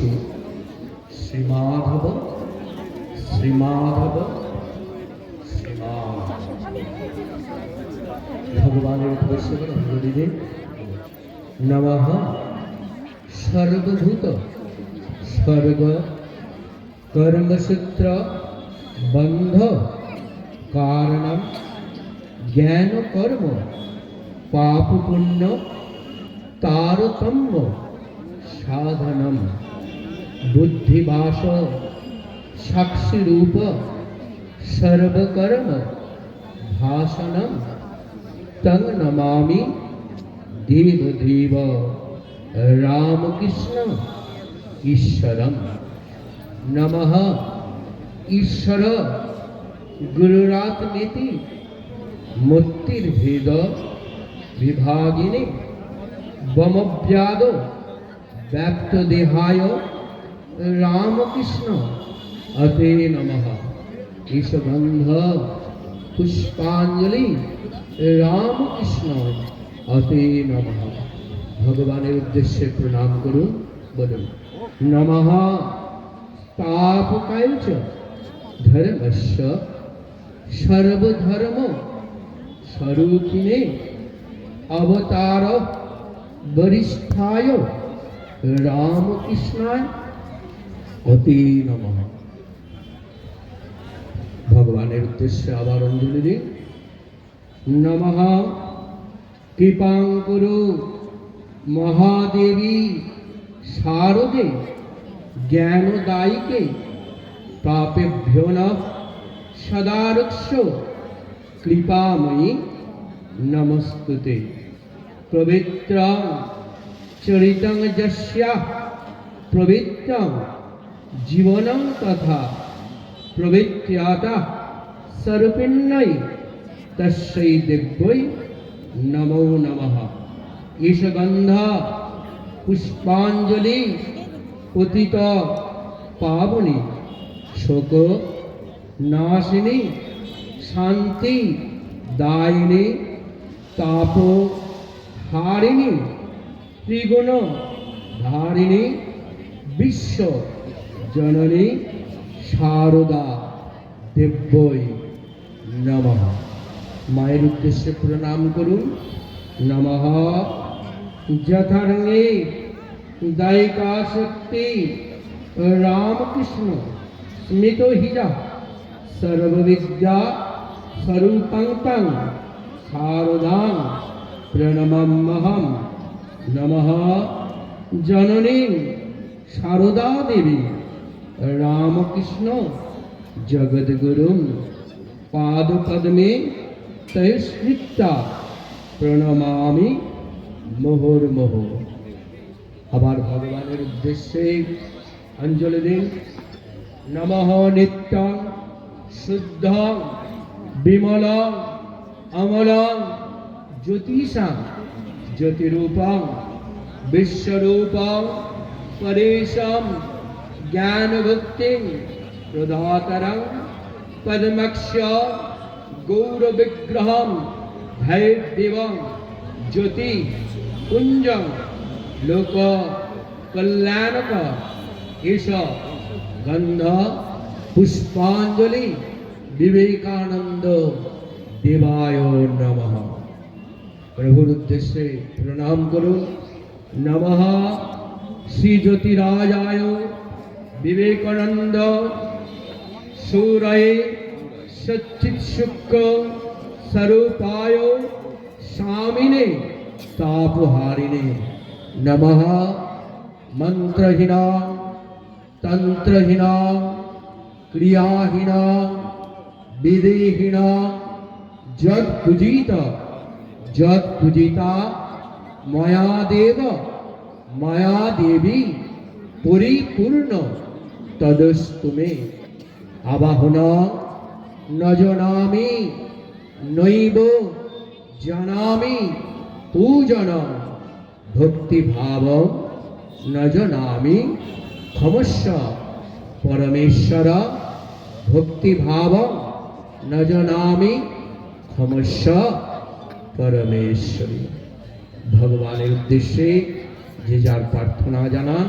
श्री श्रीमाधव श्रीमाधव भगवान भगवे नव सर्वभूत स्वर्ग कर्मसूत्र, बंध, कारण, ज्ञान, कर्म पाप पुण्य तारतम्य, साधनम। পুণ্য তারতম্য সাধনম বুদ্ধিবাস সাক্ষীরূপ সর্বকর্ম ভাষণম তং নমামি দেবদেব রামকৃষ্ণ ঈশ্বরম নমঃ ঈশ্বর গুরুরাত্মেতি মুক্তির্ভেদ বিভাগিনী বমব্যাদ ব্যাপ্তদেহায় রামকৃষ্ণ। অতে নমঃ। ঈশগন্ধ, পুষ্পাঞ্জলি, রামকৃষ্ণ। অতে নমঃ। ভগবানের উদ্দেশ্যে প্রণাম করুন, বলুন, নমঃ। তাপকায় চ ধর্মস্য, সর্বধর্ম, স্বরূপিণে, অবতার, বরিষ্ঠায়, রামকৃষ্ণায় অতি নমঃ। ভগবানের উদ্দেশ্যে আবার অঞ্জলি দিন। নমঃ। কৃপাং কুরু মহাদেবী শারদে জ্ঞানদায়িকে পাপেভ্যো ন সদা রক্ষ কৃপাময়ী নমস্তুতে। পবিত্র চরিতং যস্যা পবিত্রং জীবনং তথা প্রবৃত্যাতা স্বরূপিণ্যই তস্যৈ দিব্যৈ নমো নমঃ। ঈশগন্ধ পুষ্পাঞ্জলি পতিত পাবনী শোক নাশিনী শান্তি দায়িনী তাপ হারিণী ত্রিগুণ ধারিণী বিশ্ব জননী শারদা দেব্যই নমঃ। মায়ের উদ্দেশ্যে প্রণাম করুন। নমঃ। যথাঙ্গে দায়িকা শক্তি রামকৃষ্ণ স্মিত হিজা সর্ববিদ্যা স্বরূপং শারদাং প্রণমহম নমঃ। জননী শারদা দেবী। রামকৃষ্ণ জগদ্গুরুম পাদপদ্মে তৈস্মৃতা প্রণমামি মুহুর্মুহ আবার ভগবানের উদ্দেশ্যে অঞ্জলি দিন। নমঃ নিত্য শুদ্ধ বিমল অমল জ্যোতিষাং জ্যোতিরূপং বিশ্বরূপং পরেশম জ্ঞানভক্তি প্রদাতরং পদ্মক্ষ গৌরবিগ্রহম ভৈদেবং জ্যোতি কুঞ্জ লোক কল্যাণক এষ গন্ধ পুষ্পাঞ্জলি বিবেকানন্দ দেবায় নমঃ প্রভুর উদ্দেশ্যে প্রণাম করুন নমঃ শ্রী জ্যোতিরাজায় विवेकानंद सूर सचित शुक्र स्वरूपाय स्वामिने, तापहारिणे नमः। मंत्रहीना, तंत्रहीना, क्रियाहीना, विदेहीना जद पूजित जद पूजिता माया देव माया देवी परिपूर्ण। তদস্তুমে আবাহন ন জানামি নৈব জানামি, পূজন, ভক্তিভাব ন জানামি ক্ষমস্ব, পরমেশ্বর, ভক্তিভাব ন জানামি ক্ষমস্ব, পরমেশ্বরী। ভগবানের উদ্দেশ্যে যে যার প্রার্থনা জানান